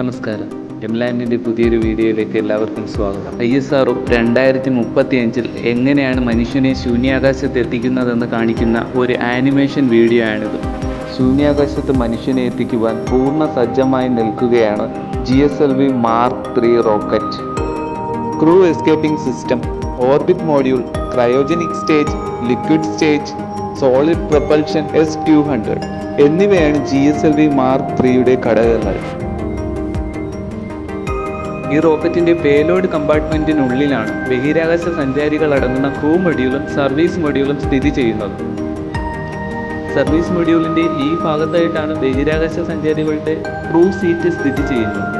നമസ്കാരം. എംലാൻഡിന്റെ പുതിയൊരു വീഡിയോയിലേക്ക് എല്ലാവർക്കും സ്വാഗതം. ഐ എസ് ആർ രണ്ടായിരത്തി മുപ്പത്തി അഞ്ചിൽ എങ്ങനെയാണ് മനുഷ്യനെ ശൂന്യാകാശത്ത് എത്തിക്കുന്നതെന്ന് കാണിക്കുന്ന ഒരു ആനിമേഷൻ വീഡിയോ ആണിത് ശൂന്യാകാശത്ത് മനുഷ്യനെ എത്തിക്കുവാൻ പൂർണ സജ്ജമായി നിൽക്കുകയാണ് G S L V Mark three rocket. Crew escaping system orbit module cryogenic stage liquid stage solid propulsion S two hundred. എന്നിവയാണ് G S L V Mark ത്രീയുടെ ഘടകങ്ങൾ. ഈ റോക്കറ്റിന്റെ പേലോഡ് കമ്പാർട്ട്മെന്റിനുള്ളിലാണ് ബഹിരാകാശ സഞ്ചാരികൾ അടങ്ങുന്ന ക്രൂ മൊഡ്യൂളും സർവീസ് മൊഡ്യൂളും സ്ഥിതി ചെയ്യുന്നത്. സർവീസ് മൊഡ്യൂളിന്റെ ഈ ഭാഗത്തായിട്ടാണ് ബഹിരാകാശ സഞ്ചാരികളുടെ ക്രൂ സീറ്റ് സ്ഥിതി ചെയ്യുന്നത്.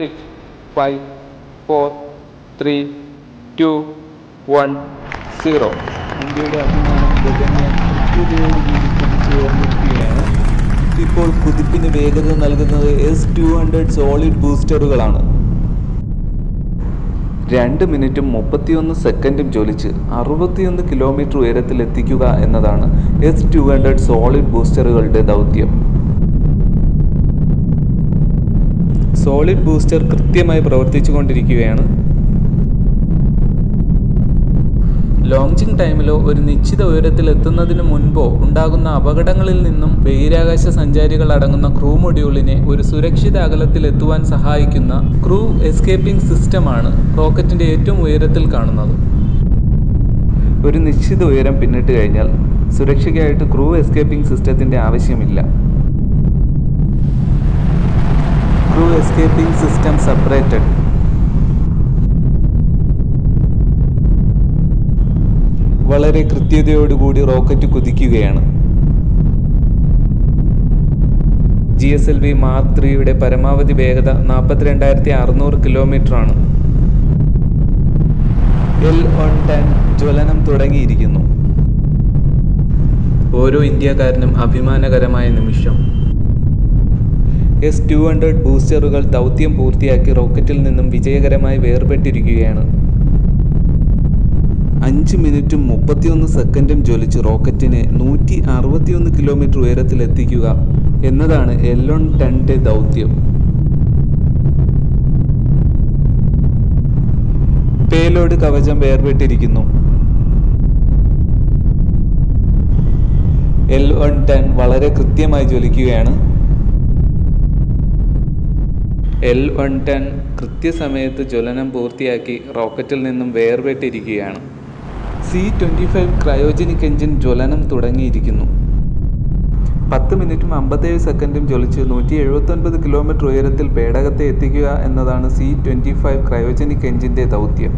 Six five four three two one zero ഇന്ത്യയുടെ അഭിമാനം ഇപ്പോൾ കുതിപ്പിന് വേഗത നൽകുന്നത് എസ് ടു ഹൺഡ്രഡ് സോളിഡ് ബൂസ്റ്ററുകളാണ് രണ്ട് മിനിറ്റും മുപ്പത്തിയൊന്ന് സെക്കൻഡും ജ്വലിച്ച് അറുപത്തിയൊന്ന് കിലോമീറ്റർ ഉയരത്തിൽ എത്തിക്കുക എന്നതാണ് എസ് ടു ഹൺഡ്രഡ് സോളിഡ് ബൂസ്റ്ററുകളുടെ ദൗത്യം. സോളിഡ് ബൂസ്റ്റർ കൃത്യമായി പ്രവർത്തിച്ചു കൊണ്ടിരിക്കുകയാണ് ലോഞ്ചിങ് ടൈമിലോ ഒരു നിശ്ചിത ഉയരത്തിൽ എത്തുന്നതിന് മുൻപോ ഉണ്ടാകുന്ന അപകടങ്ങളിൽ നിന്നും ബഹിരാകാശ സഞ്ചാരികൾ അടങ്ങുന്ന ക്രൂ മൊഡ്യൂളിനെ ഒരു സുരക്ഷിത അകലത്തിൽ എത്തുവാൻ സഹായിക്കുന്ന ക്രൂ എസ്കേപ്പിംഗ് സിസ്റ്റമാണ് റോക്കറ്റിന്റെ ഏറ്റവും ഉയരത്തിൽ കാണുന്നത്. ഒരു നിശ്ചിത ഉയരം പിന്നിട്ട് കഴിഞ്ഞാൽ സുരക്ഷയ്ക്കായിട്ട് ക്രൂ എസ്കേപ്പിംഗ് സിസ്റ്റത്തിന്റെ ആവശ്യമില്ല. Crew escaping system separated. വളരെ കൃത്യതയോടുകൂടി rocket കുതിക്കുകയാണ്. G S L V Mark ത്രീയുടെ പരമാവധി വേഗത നാൽപ്പത്തിരണ്ടായിരത്തി അറുന്നൂറ് കിലോമീറ്റർ ആണ് എൽ വൺ ടെൻ ജ്വലനം തുടങ്ങിയിരിക്കുന്നു. ഓരോ ഇന്ത്യക്കാരനും അഭിമാനകരമായ നിമിഷം. എസ് ടു ഹൺഡ്രഡ് ബൂസ്റ്ററുകൾ ദൗത്യം പൂർത്തിയാക്കി റോക്കറ്റിൽ നിന്നും വിജയകരമായി വേർപെട്ടിരിക്കുകയാണ്. അഞ്ച് മിനിറ്റും മുപ്പത്തിയൊന്ന് സെക്കൻഡും ജ്വലിച്ച് റോക്കറ്റിനെ നൂറ്റി അറുപത്തിയൊന്ന് കിലോമീറ്റർ ഉയരത്തിൽ എത്തിക്കുക എന്നതാണ് എല്ലോൺ ടെന്റെ ദൗത്യം. പേലോഡ് കവചം വേർപെട്ടിരിക്കുന്നു. എൽ വൺ ടെൻ വളരെ കൃത്യമായി ജ്വലിക്കുകയാണ്. എൽ വൺ ടെൻ കൃത്യസമയത്ത് ജ്വലനം പൂർത്തിയാക്കി റോക്കറ്റിൽ നിന്നും വേർപെട്ടിരിക്കുകയാണ്. C twenty five cryogenic engine ജ്വലനം തുടങ്ങിയിരിക്കുന്നു. പത്ത് മിനിറ്റും അമ്പത്തേഴ് സെക്കൻഡും ജ്വലിച്ച് നൂറ്റി എഴുപത്തൊൻപത് കിലോമീറ്റർ ഉയരത്തിൽ പേടകത്തെ എത്തിക്കുക എന്നതാണ് സി ട്വന്റി ഫൈവ് ക്രയോജനിക് എഞ്ചിന്റെ ദൗത്യം.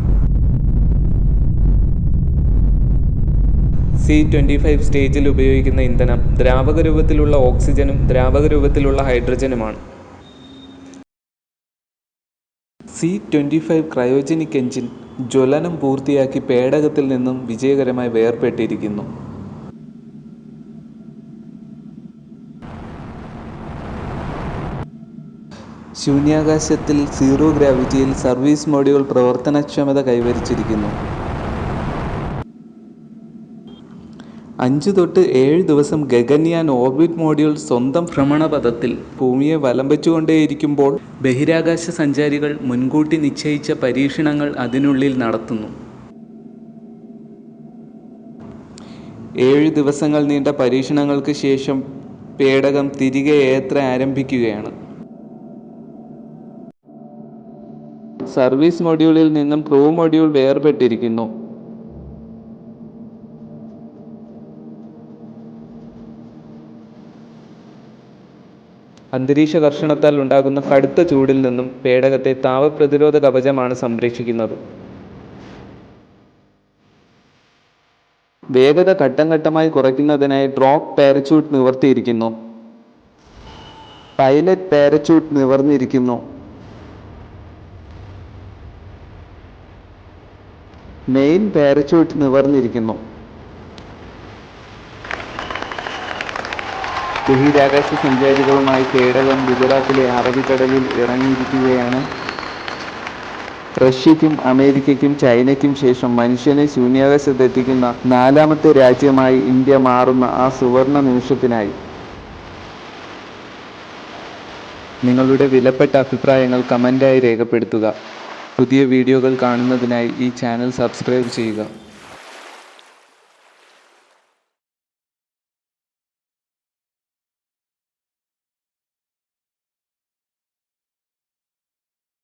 സി ട്വന്റി ഫൈവ് സ്റ്റേജിൽ ഉപയോഗിക്കുന്ന ഇന്ധനം ദ്രാവക രൂപത്തിലുള്ള ഓക്സിജനും ദ്രാവക രൂപത്തിലുള്ള ഹൈഡ്രജനുമാണ്. C twenty five cryogenic engine ജ്വലനം പൂർത്തിയാക്കി പേടകത്തിൽ നിന്നും വിജയകരമായി വേർപെട്ടിരിക്കുന്നു. ശൂന്യാകാശത്തിൽ സീറോ ഗ്രാവിറ്റിയിൽ സർവീസ് മൊഡ്യൂൾ പ്രവർത്തനക്ഷമത കൈവരിച്ചിരിക്കുന്നു. അഞ്ച് തൊട്ട് ഏഴ് ദിവസം ഗഗൻയാൻ ഓർബിറ്റ് മോഡ്യൂൾ സ്വന്തം ഭ്രമണപഥത്തിൽ ഭൂമിയെ വലം വെച്ചുകൊണ്ടേയിരിക്കുമ്പോൾ ബഹിരാകാശ സഞ്ചാരികൾ മുൻകൂട്ടി നിശ്ചയിച്ച പരീക്ഷണങ്ങൾ അതിനുള്ളിൽ നടത്തുന്നു. ഏഴ് ദിവസങ്ങൾ നീണ്ട പരീക്ഷണങ്ങൾക്ക് ശേഷം പേടകം തിരികെ ഏത്ര ആരംഭിക്കുകയാണ്. സർവീസ് മൊഡ്യൂളിൽ നിന്നും ക്രൂ മൊഡ്യൂൾ വേർപെട്ടിരിക്കുന്നു. അന്തരീക്ഷ ഘർഷണത്താൽ ഉണ്ടാകുന്ന കടുത്ത ചൂടിൽ നിന്നും പേടകത്തെ താപപ്രതിരോധ കവചമാണ് സംരക്ഷിക്കുന്നത്. വേഗത ഘട്ടം ഘട്ടമായി കുറയ്ക്കുന്നതിനായി ഡ്രോപ്പ് പാരച്യൂട്ട് നിവർത്തിയിരിക്കുന്നു. പൈലറ്റ് പാരച്യൂട്ട് നിവർന്നിരിക്കുന്നു. മെയിൻ പാരച്യൂട്ട് നിവർന്നിരിക്കുന്നു. ബഹിരാകാശ സഞ്ചാരികളുമായി പേടകം ഗുജറാത്തിലെ അറബിക്കടലിൽ ഇറങ്ങിയിരിക്കുകയാണ്. റഷ്യയ്ക്കും അമേരിക്കയ്ക്കും ചൈനയ്ക്കും ശേഷം മനുഷ്യനെ ശൂന്യാകാശത്തെത്തിക്കുന്ന നാലാമത്തെ രാജ്യമായി ഇന്ത്യ മാറുന്ന ആ സുവർണ നിമിഷത്തിനായി. നിങ്ങളുടെ വിലപ്പെട്ട അഭിപ്രായങ്ങൾ കമന്റായി രേഖപ്പെടുത്തുക. പുതിയ വീഡിയോകൾ കാണുന്നതിനായി ഈ ചാനൽ സബ്സ്ക്രൈബ് ചെയ്യുക.